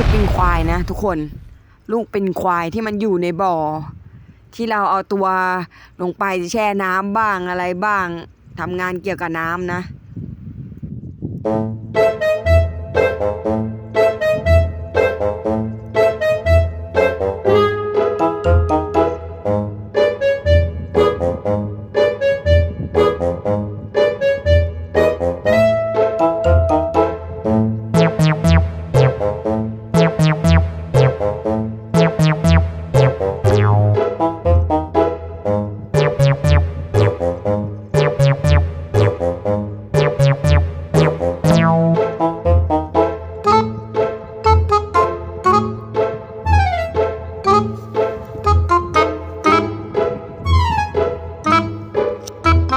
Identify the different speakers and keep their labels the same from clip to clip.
Speaker 1: คือปิงควายนะทุกคน ลูกเป็นควายที่มันอยู่ในบ่อ ที่เราเอาตัวลงไปแช่น้ำบ้างอะไรบ้างทำงานเกี่ยวกับน้ำนะเอ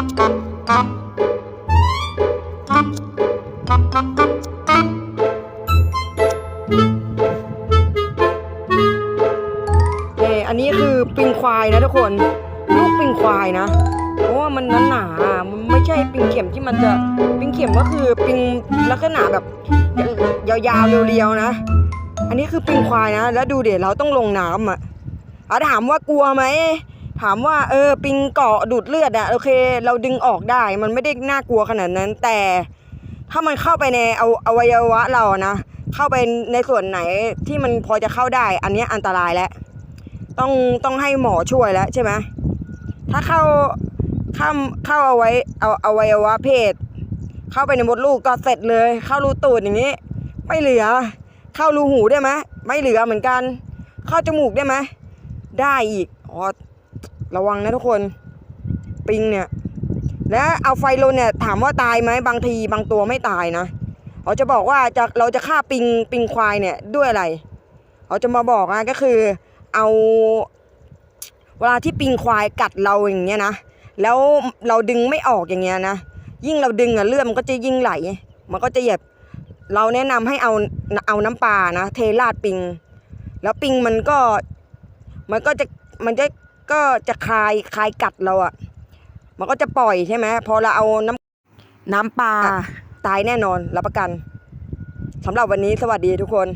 Speaker 1: ออันนี้คือปิงควายนะทุกคน ลูกปิงควายนะ เพราะว่ามันหนาๆอะมันไม่ใช่ปิงเข็มที่มันจะปิงเข็มก็คือปิงลักษณะแบบยาวๆเรียวๆนะ อันนี้คือปิงควายนะ แล้วดูเดี๋ยวเราต้องลงน้ำอะอะถามว่ากลัวไหม ถามว่าเออปิงเกาะดูดเลือดอะโอเค เราดึงออกได้มันไม่ได้น่ากลัวขนาดนั้น แต่ถ้ามันเข้าไปในเอาอวัยวะเรานะเข้าไปในส่วนไหนที่มันพอจะเข้าได้ อันนี้อันตรายแล้วต้องต้องให้หมอช่วยแล้วใช่ไหมถ้าเข้าเข้าเข้าเอาไว้เอาอาไว้วะเพศ เข้าไปในมดลูกก็เสร็จเลย เข้ารูตูดอย่างนี้ ไม่เหลือ เข้ารูหูได้ไหมไม่เหลือเหมือนกัน เข้าจมูกได้ไหมได้อีกอ๋อ ระวังนะทุกคนปิงเนี่ย แล้วเอาไฟลนเนี่ยถามว่าตายไหมบางทีบางตัวไม่ตายนะเขาจะบอกว่าจะเราจะฆ่าปิงปิงควายเนี่ยด้วยอะไรเขาจะมาบอกนะก็คือ เอาเวลาที่ปิงควายกัดเราอย่างเงี้ยนะแล้วเราดึงไม่ออกอย่างเงี้ยนะยิ่งเราดึงอะเลือดมันก็จะยิ่งไหล มันก็จะเหยียบเราแนะนำให้เอาเอาน้ำปลานะเทราดปิง แล้วปิงมันก็มันก็จะมันจะ ก็จะคลายคลายกัดเราอะมันก็จะปล่อยใช่ไหมพอเราเอาน้ำน้ำปลาตายแน่นอนรับประกันสำหรับวันนี้สวัสดีทุกคน